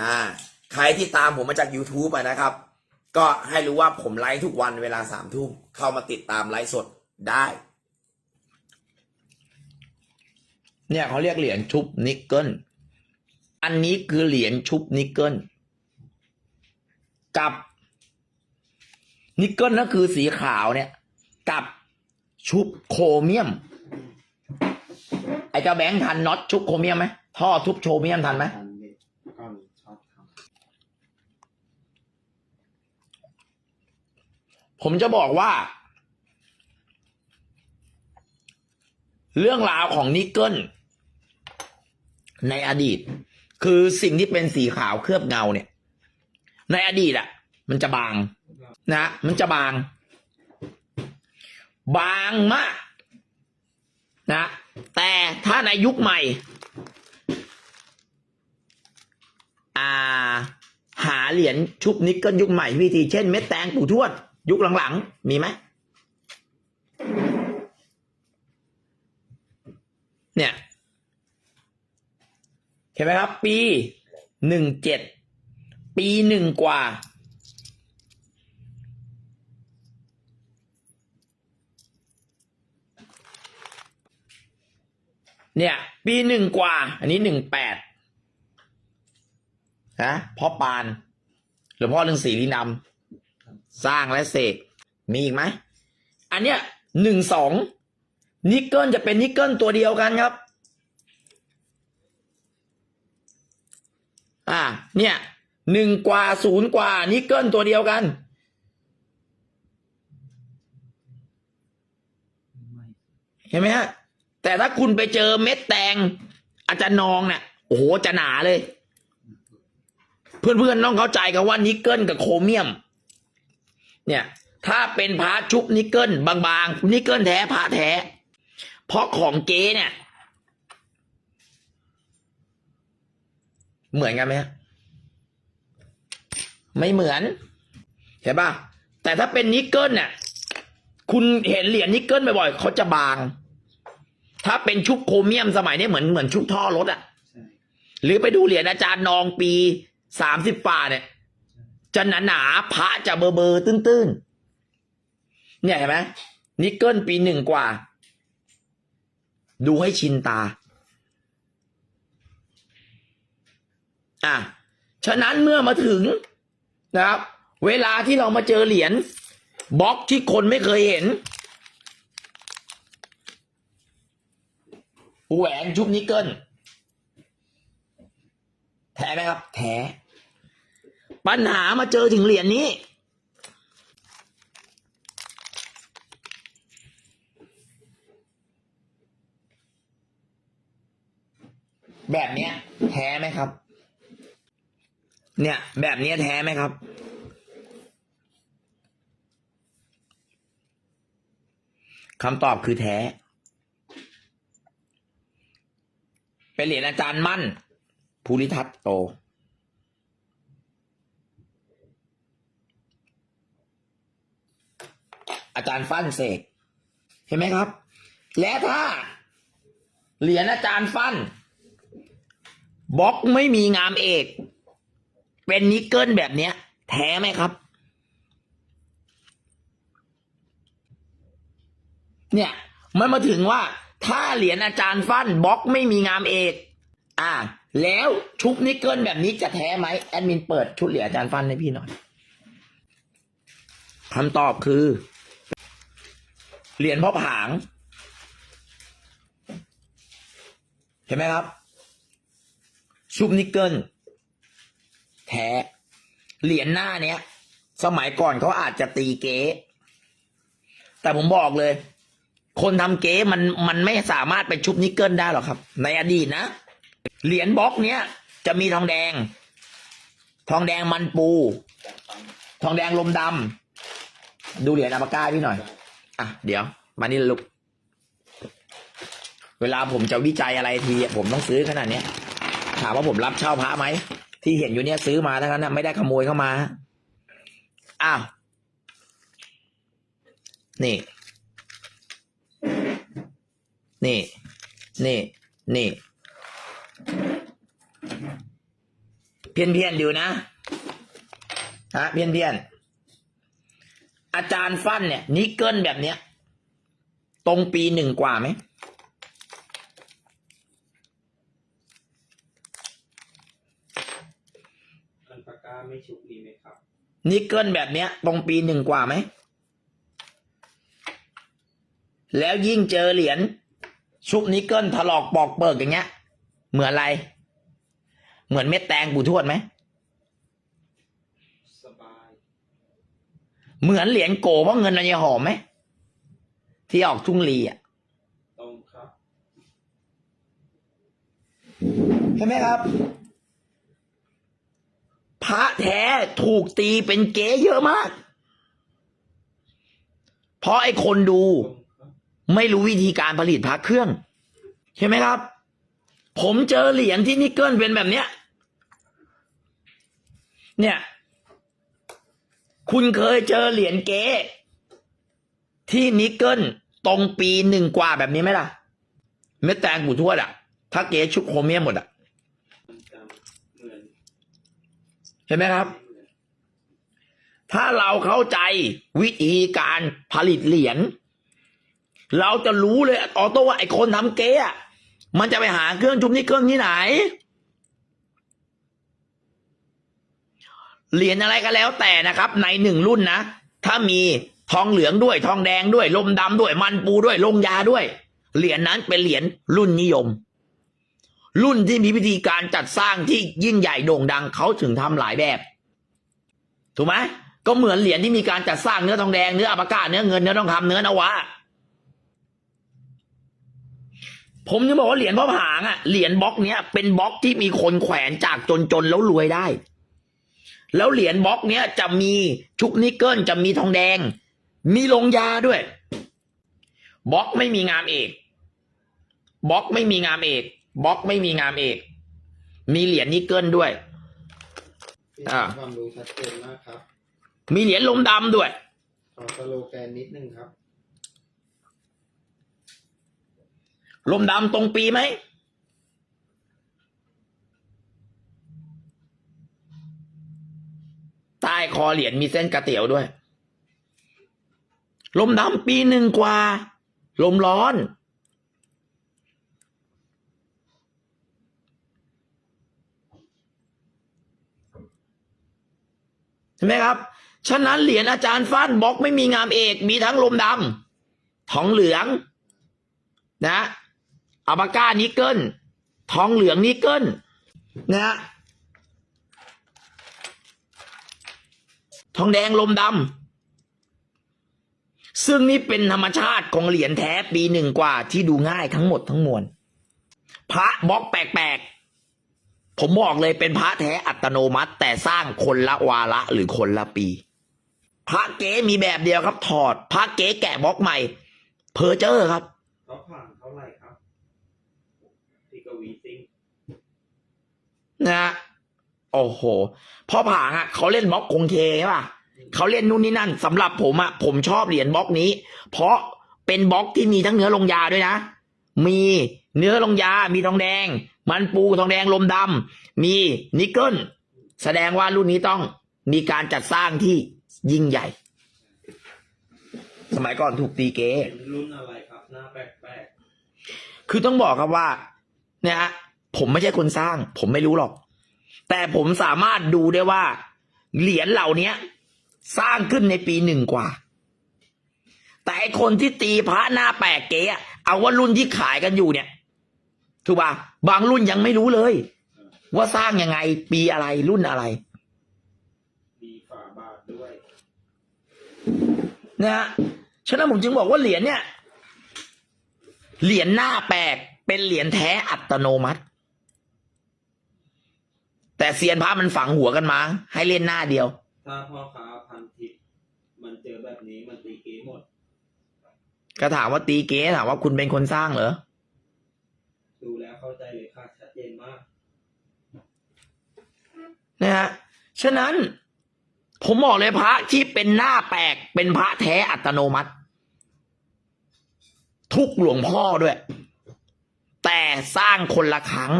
อ่าใครที่ตามผมมาจาก YouTube อะนะครับ ก็ให้รู้ว่าผมไลฟ์ทุกวันเวลาสามทุ่มเข้ามาติดตามไลฟ์สดได้ เนี่ยเขาเรียกเหรียญชุบนิกเกิลอันนี้คือเหรียญชุบนิกเกิลกับนิกเกิลก็คือสีขาวเนี่ย กับชุบโครเมียม ไอ้เจ้าแบงค์ทันน็อตชุบโครเมียมไหมท่อทุบโครเมียมทันไหมทันเด็กก็มีช็อตท ผมจะบอกว่า เรื่องราวของนิกเกิลในอดีต คือสิ่งที่เป็นสีขาวเคลือบเงาเนี่ย ในอดีตอะมันจะบาง นะ มันจะบาง บางมาก นะ แต่ถ้าในยุคใหม่ อ่า หาเหรียญชุบนิกเกิลยุคใหม่วิธีเช่นเม็ดแตงปู่ทวด ยุคหลังๆ มีไหมเนี่ยเห็นไหมครับ ปีหนึ่งเจ็ดปีหนึ่งกว่า เนี่ย ปีหนึ่งกว่า อันนี้หนึ่งแปดนะพ่อปานหรือพ่อเรื่องสีลีนำ สร้างและเสกมีอีกไหม อันเนี้ยหนึ่งสองนิกเกิลจะเป็นนิกเกิลตัวเดียวกันครับ อ่า เนี่ยหนึ่งกว่าศูนย์กว่านิกเกิลตัวเดียวกันำไม่เห็นไหมฮะ แต่ถ้าคุณไปเจอเม็ดแตง อาจารย์นองเนี่ยโอ้โหจะหนาเลย เพื่อนๆต้องเข้าใจกันว่านิกเกิลกับโครเมียม เนี่ยถ้าเป็นพาชุบนิกเกิลบางๆนิกเกิลแท้พาแท้ เพราะของเก๊เนี่ย เหมือนกันไหมฮะไม่เหมือนเห็นป่ะแต่ถ้าเป็นนิกเกิลเนี่ยคุณเห็นเหรียญนิกเกิลบ่อยๆเขาจะบาง ถ้าเป็นชุบโครเมียมสมัยนี้เหมือนเหมือนชุบท่อรถอะใช่หรือไปดูเหรียญอาจารย์นองปีสามสิบฝ่าเนี่ย จะหนาหนาๆพระจะเบอร์เบอร์ตื้นๆ เนี่ยเห็นไหมนิกเกิลปีหนึ่งกว่า ดูให้ชินตา อะ ฉะนั้นเมื่อมาถึงนะครับ เวลาที่เรามาเจอเหรียญบล็อกที่คนไม่เคยเห็น แหวนชุบนิกเกิลแท้ไหมครับ แท้ ปัญหามาเจอถึงเหรียญนี้ แบบเนี้ย แท้ไหมครับ เนี่ย แบบเนี้ยแท้ไหมครับคำตอบคือแท้ เป็นเหรียญอาจารย์มั่น ภูริทัศน์โต อาจารย์ฟั่นเสกเห็นไหมครับ และถ้า เหรียญอาจารย์ฟั่นบล็อกไม่มีงามเอก เป็นนิกเกิลแบบเนี้ย แท้ไหมครับ เนี่ยมันมาถึงว่า ถ้าเหรียญอาจารย์ฟั่นบล็อกไม่มีงามเอก อ่า แล้วชุบนิกเกิลแบบนี้จะแท้ไหมแอดมินเปิดชุดเหรียญอาจารย์ฟันให้พี่หน่อยคำตอบคือ เหรียญพ่อผาง เห็นไหมครับ ชุบนิกเกิลแท้ เหรียญหน้าเนี้ย สมัยก่อนเขาอาจจะตีเก๊แต่ผมบอกเลย คนทำเก๊มันมันไม่สามารถไปชุบนิกเกิลได้หรอกครับ ในอดีตนะ เหรียญบล็อกเนี้ยจะมีทองแดง ทองแดงมันปู ทองแดงลมดำดูเหรียญอาปากาพี่หน่อย อะเดี๋ยว มานี่ลุกเวลาผมจะวิจัยอะไรทีผมต้องซื้อขนาดเนี้ย ถามว่าผมรับเช่าพระไหม ที่เห็นอยู่เนี้ยซื้อมาทั้งนั้นนะไม่ได้ขโมยเข้ามา อ้าว นี่ นี่ นี่ นี่ เพี้ยนเพียนๆดูนะฮะเพี้ยนเพียน อาจารย์ฟันเนี่ยนิกเกิลแบบเนี้ย ตรงปีหนึ่งกว่าไหมอันปากกาไม่ชุบมีไหมครับ นิกเกิลแบบเนี้ย ตรงปีหนึ่งกว่าไหม แล้วยิ่งเจอเหรียญชุบนิกเกิลถลอกปอกเปิกอย่างเงี้ย เหมือนอะไร เหมือนเม็ดแตงปู่ทวดไหม สบาย เหมือนเหรียญโกเพราะเงินมันยังหอมไหมที่ออกทุ่งลีอะตรงครับใช่ไหมครับ พระแท้ถูกตีเป็นเก๊เยอะมาก เพราะไอ้คนดูตรงครับไม่รู้วิธีการผลิตพระเครื่อง ใช่ไหมครับ ผมเจอเหรียญที่นิกเกิลเป็นแบบเนี้ย เนี่ย คุณเคยเจอเหรียญเก๊ที่นิกเกิลตรงปีหนึ่งกว่าแบบนี้ไหมล่ะ เม็ดแตงปู่ทวดอะถ้าเก๊ชุบโครเมียมหมดอะมันจะเห็นไหมครับ ถ้าเราเข้าใจวิธีการผลิตเหรียญเราจะรู้เลยออโต้ว่าไอ้คนทำเก๊อะมันจะไปหาเครื่องชุบนิกเกิลที่ไหน เหรียญอะไรก็แล้วแต่นะครับ ในหนึ่งรุ่นนะ ถ้ามีทองเหลืองด้วยทองแดงด้วย ลมดำด้วยมันปูด้วยลงยาด้วย เหรียญนั้นเป็นเหรียญรุ่นนิยม รุ่นที่มีวิธีการจัดสร้างที่ยิ่งใหญ่โด่งดังเขาถึงทำหลายแบบ ถูกไหมก็เหมือนเหรียญที่มีการจัดสร้างเนื้อทองแดงเนื้ออัปากาเนื้อเงินเนื้อทองคำเนื้อนวะผมจะบอกว่าเหรียญพ่อผางอะเหรียญบล็อกเนี้ยเป็นบล็อกที่มีคนแขวนจากจนๆแล้วรวยได้ แล้วเหรียญบล็อกเนี้ยจะมีชุบนิกเกิลจะมีทองแดง มีลงยาด้วยบล็อกไม่มีงามเอกบล็อกไม่มีงามเอกบล็อกไม่มีงามเอก มีเหรียญนิกเกิลด้วยพี่อ่า ความรู้ชัดเจนมากครับมีเหรียญลมดำด้วย ขอสโลแกนนิดนึงครับ ลมดำตรงปีไหม ต้คอเหรียญมีเส้นกระเตี๋ยวด้วย ลมดำปีหนึ่งกว่า ลมร้อนเห็นไหมครับ ฉะนั้นเหรียญอาจารย์ฟันบล็อกไม่มีงามเอก มีทั้งลมดำทองเหลือง นะอัปาก้านิกเกิลทองเหลืองนิกเกิลนะฮะ ทองแดงลมดำซึ่งนี่เป็นธรรมชาติของเหรียญแท้ปีหนึ่งกว่าที่ดูง่ายทั้งหมดทั้งมวลพระบล็อกแปลกๆ ผมบอกเลยเป็นพระแท้อัตโนมัติ แต่สร้างคนละวาระหรือคนละปี พระเก๋มีแบบเดียวครับ ถอด พระเก๋แกะบล็อกใหม่ เพอเจอร์ครับเขาผ่านเท่าไหร่ครับพี่กวีซิงนะฮะ โอ้โหพ่อผางอะเขาเล่นบล็อกคงเคใช่ป่ะเขาเล่นนู่นนี่นั่นสำหรับผมอะผมชอบเหรียญบล็อกนี้ เพราะเป็นบล็อกที่มีทั้งเนื้อลงยาด้วยนะ มีเนื้อลงยา มีทองแดง มันปูทองแดงลมดำมีนิกเกิลแสดงว่ารุ่นนี้ต้องมีการจัดสร้างที่ยิ่งใหญ่ สมัยก่อนถูกตีเกเป็นรุ่นอะไรครับหน้าแปลกคือต้องบอกครับว่าเนี่ยฮะผมไม่ใช่คนสร้าง ผมไม่รู้หรอก แต่ผมสามารถดูได้ว่า เหรียญเหล่านี้สร้างขึ้นในปีหนึ่งกว่า แต่ไอคนที่ตีพระหน้าแปลกเก๋อะเอาว่ารุ่นที่ขายกันอยู่เนี่ยถูกป่ะบางรุ่นยังไม่รู้เลย ว่าสร้างยังไงปีอะไรรุ่นอะไรๆมีฝาบาทด้วยนะฮะฉะนั้นผมจึงบอกว่าเหรียญเนี่ย เหรียญหน้าแปลกเป็นเหรียญแท้อัตโนมัติ แต่เซียนพระมันฝังหัวกันมา ให้เล่นหน้าเดียว ถ้าพ่อค้าพันทิปมันเจอแบบนี้มันตีเกหมด ก็ถามว่าตีเก๋ถามว่าคุณเป็นคนสร้างเหรอ ดูแล้วเข้าใจเลยค่ะชัดเจนมาก นะฮะ ฉะนั้น ผมบอกเลยพระที่เป็นหน้าแปลกเป็นพระแท้อัตโนมัติ ทุกหลวงพ่อด้วย แต่สร้างคนละครั้ง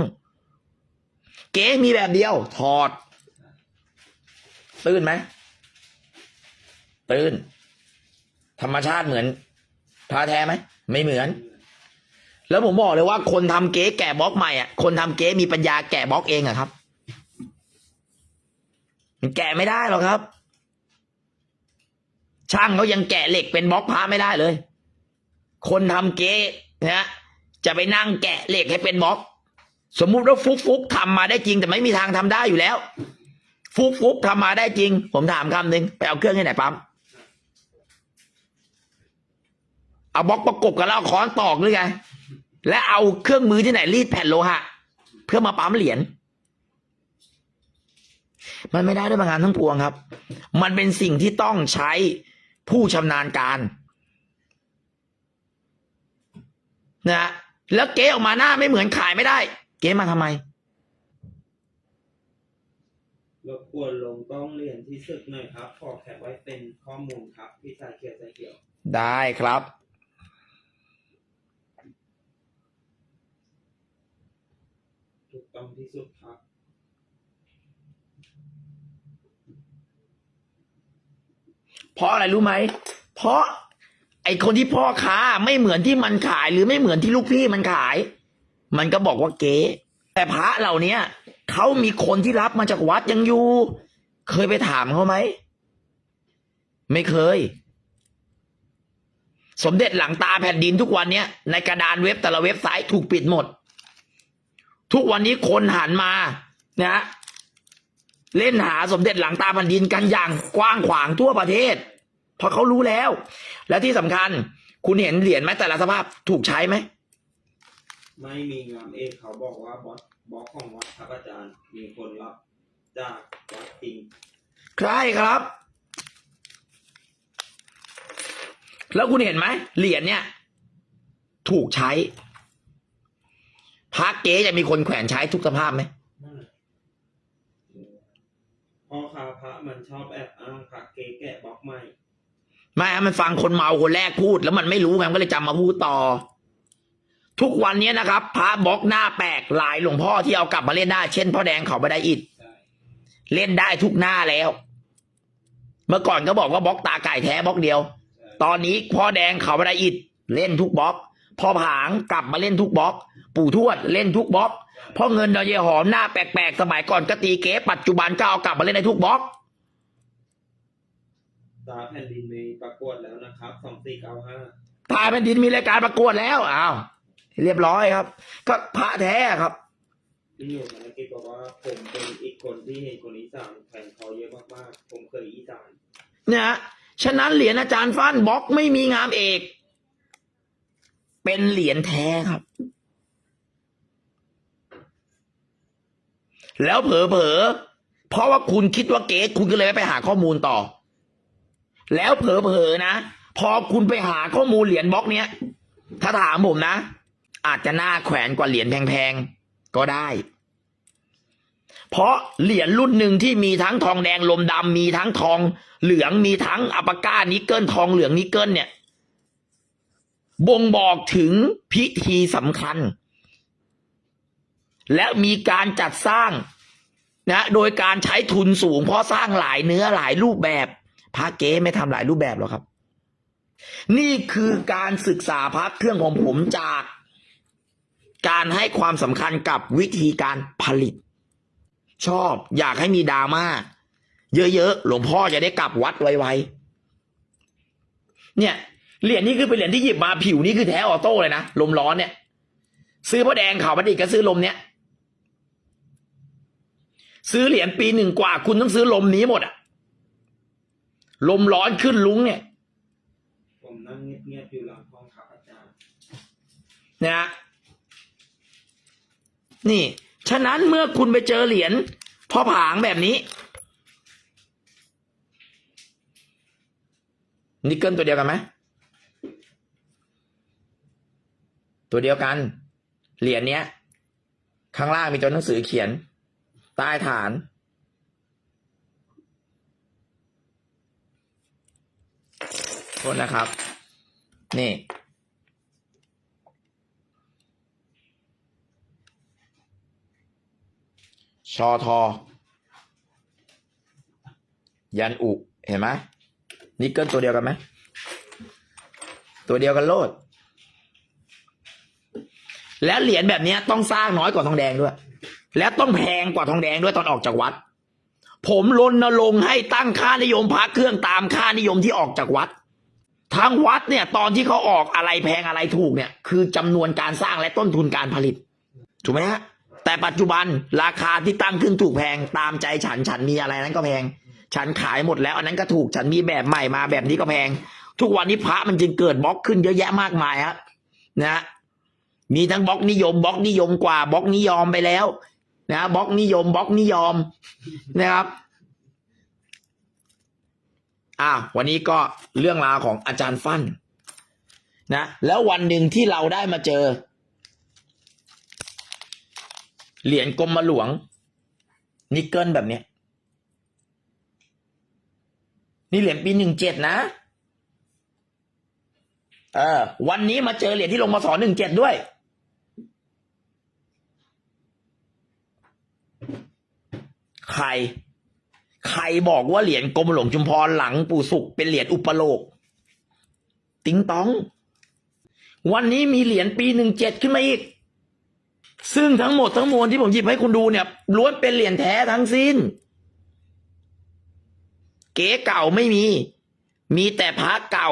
เก๊มีแบบเดียว ถอด ตื้นไหม ตื้น ธรรมชาติเหมือนพระแท้ไหม ไม่เหมือน แล้วผมบอกเลยว่าคนทำเก๊แกะบล็อกใหม่อะ คนทำเก๊มีปัญญาแกะบล็อกเองอะครับ มันแกะไม่ได้หรอกครับ ช่างเขายังแกะเหล็กเป็นบล็อกพระไม่ได้เลย คนทำเก๊นะจะไปนั่งแกะเหล็กให้เป็นบล็อก สมมุติว่าฟุกฟุกทำมาได้จริง แต่ไม่มีทางทำได้อยู่แล้ว ฟุกฟุกทำมาได้จริง ผมถามคำหนึ่งไปเอาเครื่องที่ไหนปั๊มเอาบล็อกประกบกันแล้วเอาค้อนตอกหรือไงและเอาเครื่องมือที่ไหนรีดแผ่นโลหะ เพื่อมาปั๊มเหรียญมันไม่ได้ด้วยประการทั้งปวงครับ มันเป็นสิ่งที่ต้องใช้ผู้ชำนาญการนะแล้วเก๊ออกมาหน้าไม่เหมือนขายไม่ได้ เก๊มาทำไมรบกวนลงกล้องเรียนที่ศึกหน่อยครับ ขอแคปไว้เป็นข้อมูลครับ พี่สายเขียวสายเขียว ได้ครับ ถูกต้องที่สุดครับ เพราะอะไรรู้ไหม เพราะ ไอคนที่พ่อค้าไม่เหมือนที่มันขายหรือไม่เหมือนที่ลูกพี่มันขาย มันก็บอกว่าเก๊แต่พระเหล่านี้ยเขามีคนที่รับมาจากวัดยังอยู่ เคยไปถามเขาไหม ไม่เคย สมเด็จหลังตาแผ่นดินทุกวันเนี้ยในกระดานเว็บแต่ละเว็บไซต์ถูกปิดหมด ทุกวันนี้คนหันมานะฮะเล่นหาสมเด็จหลังตาแผ่นดินกันอย่างกว้างขวางทั่วประเทศ เพราะเขารู้แล้ว และที่สำคัญ คุณเห็นเหรียญไหมแต่ละสภาพถูกใช้ไหม ไม่มีงามเอกเขาบอกว่าบอสบอกของวัดครับอาจารย์ มีคนรับจากวัดจริงใช่ครับ แล้วคุณเห็นไหมเหรียญเนี่ย ถูกใช้พระเก๊จะมีคนแขวนใช้ทุกสภาพไหมพ่อค้าพระมันชอบแอบอ้างพระเก๋แกะบล็อกใหม่ไม่ฮะมันฟังคนเมาคนแรกพูด แล้วมันไม่รู้ไงมันก็เลยจำมาพูดต่อ ทุกวันนี้นะครับ พระบล็อกหน้าแปลกหลายหลวงพ่อที่เอากลับมาเล่นได้ เช่นพ่อแดงเขาไม่ได้อิดใช่เล่นได้ทุกหน้าแล้ว เมื่อก่อนก็บอกว่าบล็อกตาไก่แท้บล็อกเดียวใช่ตอนนี้พ่อแดงเขาไม่ได้อิดเล่นทุกบล็อกพ่อผางกลับมาเล่นทุกบล็อก ปู่ทวดเล่นทุกบล็อกพ่อเงินดอยเยหอมหน้าแปลกๆสมัยก่อนก็ตีเก๋ปัจจุบันก็เอากลับมาเล่นในทุกบล็อกตาแผ่นดินมีประกวดแล้วนะครับสองสี่เก้าห้าตายเป็นดินมีรายการประกวดแล้วอ้าว เรียบร้อยครับ ก็พระแท้ครับพี่อยู่ธนกิจบอกว่าผมเป็นอีกคนที่เห็นคนอีสานแข่งเขาเยอะมากๆ ผมเคยอีสานเนี่ยฮะฉะนั้นเหรียญอาจารย์ฟันบล็อกไม่มีงามเอก เป็นเหรียญแท้ครับ แล้วเผลอๆเพราะว่าคุณคิดว่าเก๊คุณก็เลยไม่ไปหาข้อมูลต่อ แล้วเผลอๆนะ พอคุณไปหาข้อมูลเหรียญบล็อกเนี้ยถ้าถามผมนะ อาจจะหน่าแขวนกว่าเหรียญแพงๆ ก็ได้ เพราะเหรียญรุ่นหนึ่งที่มีทั้งทองแดงลมดำมีทั้งทองเหลืองมีทั้งอัปก้านิกเกิลทองเหลืองนิกเกิลเนี่ย บ่งบอกถึงพิธีสำคัญ และมีการจัดสร้างนะโดยการใช้ทุนสูง เพราะสร้างหลายเนื้อหลายรูปแบบพระเก๊ไม่ทำหลายรูปแบบหรอกครับ นี่คือการศึกษาพระเครื่องของผมจาก การให้ความสำคัญกับวิธีการผลิต ชอบอยากให้มีดราม่าเยอะๆ หลวงพ่อจะได้กลับวัดไวๆ เนี่ย เหรียญนี่คือเป็นเหรียญที่หยิบมาผิวนี่คือแท้ออโต้เลยนะ ลมร้อนเนี่ย ซื้อพ่อแดงเขาประดิษฐ์ก็ซื้อลมเนี้ย ซื้อเหรียญปีหนึ่งกว่า คุณต้องซื้อลมนี้หมดอะลมร้อนขึ้นลุ้งเนี่ย ผมนั่งเงียบๆอยู่หลังห้องครับอาจารย์นะฮะ นี่ ฉะนั้นเมื่อคุณไปเจอเหรียญพอผางแบบนี้ นิกเกิลตัวเดียวกันไหม ตัวเดียวกัน เหรียญเนี้ย ข้างล่างมีตัวหนังสือเขียน ใต้ฐาน โทษนะครับ นี่ ชอทอ ยันอุเห็นไหมนิกเกิลตัวเดียวกันไหมตัวเดียวกันโลด แล้วเหรียญแบบนี้ต้องสร้างน้อยกว่าทองแดงด้วย และต้องแพงกว่าทองแดงด้วยตอนออกจากวัด ผมรณรงค์ให้ตั้งค่านิยมพระเครื่องตามค่านิยมที่ออกจากวัดทางวัดเนี่ย ตอนที่เขาออกอะไรแพงอะไรถูกเนี่ย คือจำนวนการสร้างและต้นทุนการผลิต ถูกไหมฮะ แต่ปัจจุบันราคาที่ตั้งขึ้นถูกแพงตามใจฉันฉันมีอะไรนั้นก็แพง ฉันขายหมดแล้ว อันนั้นก็ถูกฉันมีแบบใหม่มาแบบนี้ก็แพง ทุกวันนี้พระมันจึงเกิดบล็อกขึ้นเยอะแยะมากมายฮะนะฮะมีทั้งบล็อกนิยมบล็อกนิยมกว่าบล็อกนิยอมไปแล้ว นะบล็อกนิยมบล็อกนิยอมนะครับอ่าวันนี้ก็เรื่องราวของอาจารย์ฟั่นนะแล้ววันหนึ่งที่เราได้มาเจอ เหรียญกรมหลวง นิกเกิลแบบเนี้ย นี่เหรียญปีหนึ่งเจ็ดนะ เออ วันนี้มาเจอเหรียญที่ลงมาสอนหนึ่งเจ็ดด้วย ใคร ใครบอกว่าเหรียญกรมหลวงชุมพรหลังปู่สุขเป็นเหรียญอุปโลก ติงตอง วันนี้มีเหรียญปีหนึ่งเจ็ดขึ้นมาอีก ซึ่งทั้งหมดทั้งมวลที่ผมหยิบให้คุณดูเนี่ยล้วนเป็นเหรียญแท้ทั้งสิ้น เก๋เก่าไม่มี มีแต่พระเก่า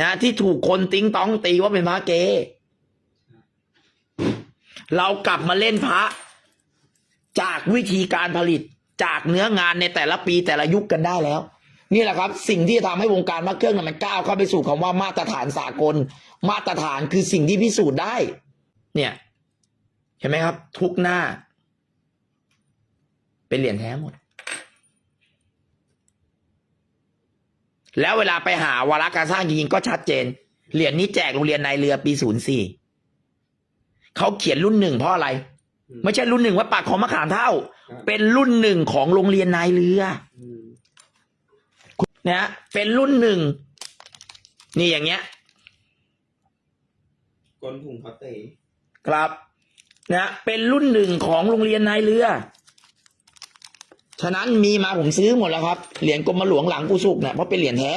นะ ที่ถูกคนติ้งต้องตีว่าเป็นพระเก๋เรากลับมาเล่นพระ จากวิธีการผลิตจากเนื้องานในแต่ละปีแต่ละยุคกันได้แล้ว นี่แหละครับ สิ่งที่จะทำให้วงการพระเครื่องมันก้าวเข้าไปสู่คำว่ามาตรฐานสากล มาตรฐานคือสิ่งที่พิสูจน์ได้ เนี่ย เห็นไหมครับ ทุกหน้า เป็นเหรียญแท้หมด แล้วเวลาไปหาวาระการสร้างจริงๆก็ชัดเจน เหรียญนี้แจกโรงเรียนนายเรือปีศูนย์สี่เขาเขียนรุ่นหนึ่งเพราะอะไร ไม่ใช่รุ่นหนึ่งว่าปากของมะขามเท่าครับเป็นรุ่นหนึ่งของโรงเรียนนายเรืออืมนะฮะเป็นรุ่นหนึ่ง นี่อย่างเงี้ยก้นถุงพลาสติก ครับนะเป็นรุ่นหนึ่งของโรงเรียนนายเรือ ฉะนั้นมีมาผมซื้อหมดแล้วครับ เหรียญกรมหลวงหลังกูสุกเนี่ยเพราะเป็นเหรียญแท้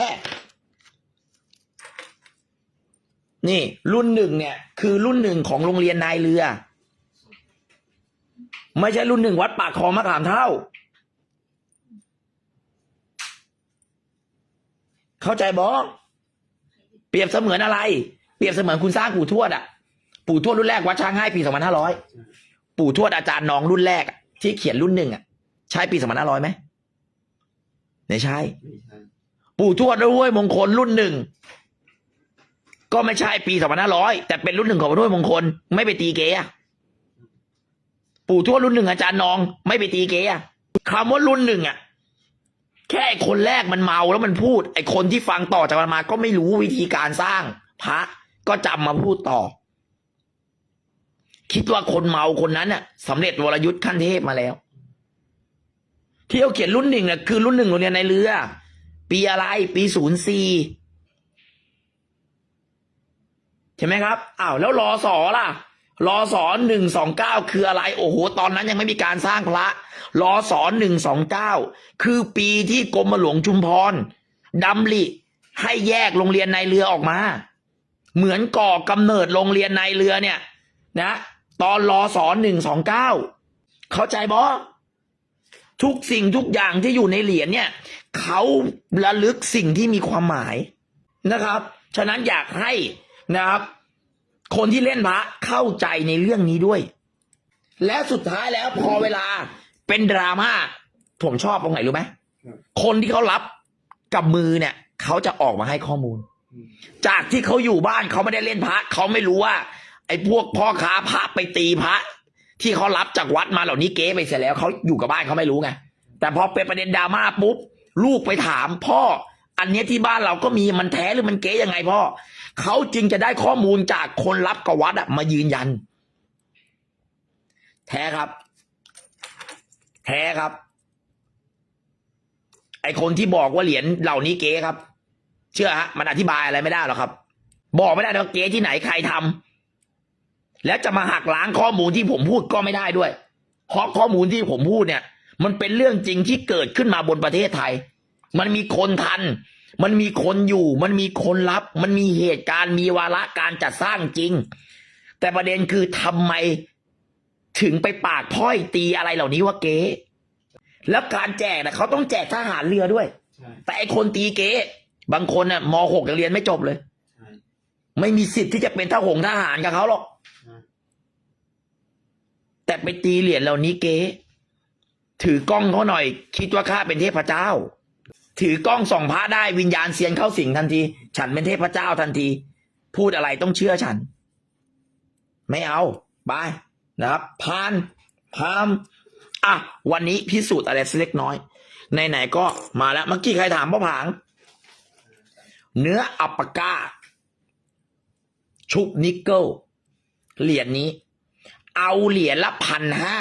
นี่รุ่นหนึ่งเนี่ย คือรุ่นหนึ่งของโรงเรียนนายเรือ ไม่ใช่รุ่นหนึ่งวัดปากคลองมะขามเท่า เข้าใจบอเปรียบเสมือนอะไร เปรียบเสมือนคุณสร้างปู่ทวดอะ ปู่ทวดรุ่นแรกวัดช้างให้ปีสองพันห้าร้อยปู่ทวดอาจารย์น้องรุ่นแรกอะที่เขียนรุ่นหนึ่งอะ ใช่ปีสองพันห้าร้อยไหมไม่ใช่ไม่ใช่ปู่ทวดด้วยมงคลรุ่นหนึ่งก็ไม่ใช่ปีสองพันห้าร้อยแต่เป็นรุ่นหนึ่งของพระด้วยมงคล ไม่ไปตีเกะปู่ทวดรุ่นหนึ่งอาจารย์น้อง ไม่ไปตีเกะคำว่ารุ่นหนึ่งอะแค่ไอคนแรกมันเมาแล้วมันพูด ไอ้คนที่ฟังต่อจากมันมา ก็ไม่รู้วิธีการสร้างพระก็จำมาพูดต่อ คิดว่าคนเมาคนนั้นน่ะสำเร็จวรยุทธ์ขั้นเทพมาแล้ว ที่เขาเขียนรุ่นหนึ่งน่ะคือรุ่นหนึ่งโรงเรียนในเรือ ปีอะไร ปีศูนย์สี่ใช่ไหมครับอ้าวแล้วรอสอล่ะรอสอหนึ่งสองเก้าคืออะไร โอ้โห ตอนนั้นยังไม่มีการสร้างพระรอสอหนึ่งสองเก้าคือปีที่กรมหลวงชุมพรดำริให้แยกโรงเรียนในเรือออกมา เหมือนก่อกำเนิดโรงเรียนในเรือเนี่ย นะ ตอนรอสอหนึ่งสองเก้าเข้าใจบอทุกสิ่งทุกอย่างที่อยู่ในเหรียญเนี่ยเขาระลึกสิ่งที่มีความหมายนะครับ ฉะนั้นอยากให้นะครับ คนที่เล่นพระเข้าใจในเรื่องนี้ด้วย และสุดท้ายแล้วพอเวลาเป็นดราม่าผมชอบตรงไหนรู้ไหมครับคนที่เขารับกับมือเนี่ย เขาจะออกมาให้ข้อมูลอืมจากที่เขาอยู่บ้านเขาไม่ได้เล่นพระเขาไม่รู้ว่า ไอ้พวกพ่อค้าพระไปตีพระ ที่เขารับจากวัดมาเหล่านี้เก๊ไปเสร็จแล้วเขาอยู่กับบ้านเขาไม่รู้ไงแต่พอเป็นประเด็นดราม่าปุ๊บลูกไปถามพ่ออันนี้ที่บ้านเราก็มีมันแท้หรือมันเก๊ยังไงพ่อเขาจึงจะได้ข้อมูลจากคนรับกับวัดอะมายืนยัน แท้ครับ แท้ครับ ไอคนที่บอกว่าเหรียญเหล่านี้เก๊ครับ เชื่อฮะมันอธิบายอะไรไม่ได้หรอกครับ บอกไม่ได้ว่าเก๊ที่ไหนใครทำ แล้วจะมาหักล้างข้อมูลที่ผมพูดก็ไม่ได้ด้วยเพราะข้อมูลที่ผมพูดเนี่ย มันเป็นเรื่องจริงที่เกิดขึ้นมาบนประเทศไทย มันมีคนทัน มันมีคนอยู่ มันมีคนรับ มันมีเหตุการณ์มีวาระการจัดสร้างจริง แต่ประเด็นคือทำไมถึงไปปากพ้อยตีอะไรเหล่านี้ว่าเก๊แล้วการแจกนะเขาต้องแจกทหารเรือด้วยใช่แต่ไอคนตีเก๊บางคนน่ะมหกยังเรียนไม่จบเลยใช่ไม่มีสิทธิ์ที่จะเป็นทหงทหารกับเขาหรอกใช่ แต่ไปตีเหรียญเหล่านี้เก๊ถือกล้องเขาหน่อย คิดว่าข้าเป็นเทพเจ้า ถือกล้องส่องพระได้วิญญาณเซียนเข้าสิงทันที ฉันเป็นเทพเจ้าทันที พูดอะไรต้องเชื่อฉัน ไม่เอาบายนะครับพานพามอะวันนี้พิสูจน์อะไรสักเล็กน้อยไหนๆก็มาแล้วเมื่อกี้ใครถามพ่อผาง เนื้ออัปปากาชุบนิกเกิลเหรียญนี้ เอาเหรียญละพันห้า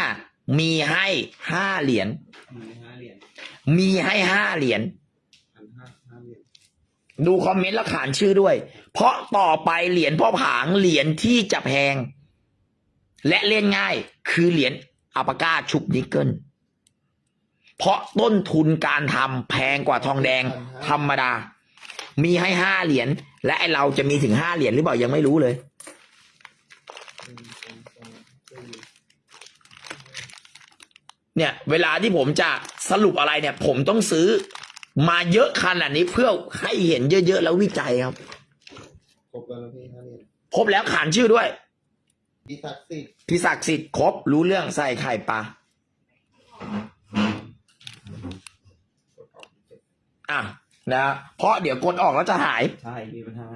มีให้ห้าเหรียญมีห้าเหรียญมีให้ห้าเหรียญพันห้าห้าเหรียญดูคอมเมนต์แล้วขานชื่อด้วย เพราะต่อไปเหรียญพ่อผางเหรียญที่จะแพง และเล่นง่ายคือเหรียญอัปปากาชุบนิกเกิลเพราะต้นทุนการทำแพงกว่าทองแดงธรรมดา มีให้ห้าเหรียญและไอเราจะมีถึงห้าเหรียญหรือเปล่ายังไม่รู้เลย หนึ่งสองสามสี่ เนี่ยเวลาที่ผมจะสรุปอะไรเนี่ย ผมต้องซื้อมาเยอะขนาดนี้เพื่อให้เห็นเยอะๆแล้ววิจัยครับ ครบแล้วนะพี่ห้าเหรียญครบแล้วขานชื่อด้วยพี่ศักดิ์สิทธิ์พี่ศักดิ์สิทธิ์ครบรู้เรื่องใส่ไข่ปลาอะนะเพราะเดี๋ยวกดออกแล้วจะหาย ใช่มีปัญหา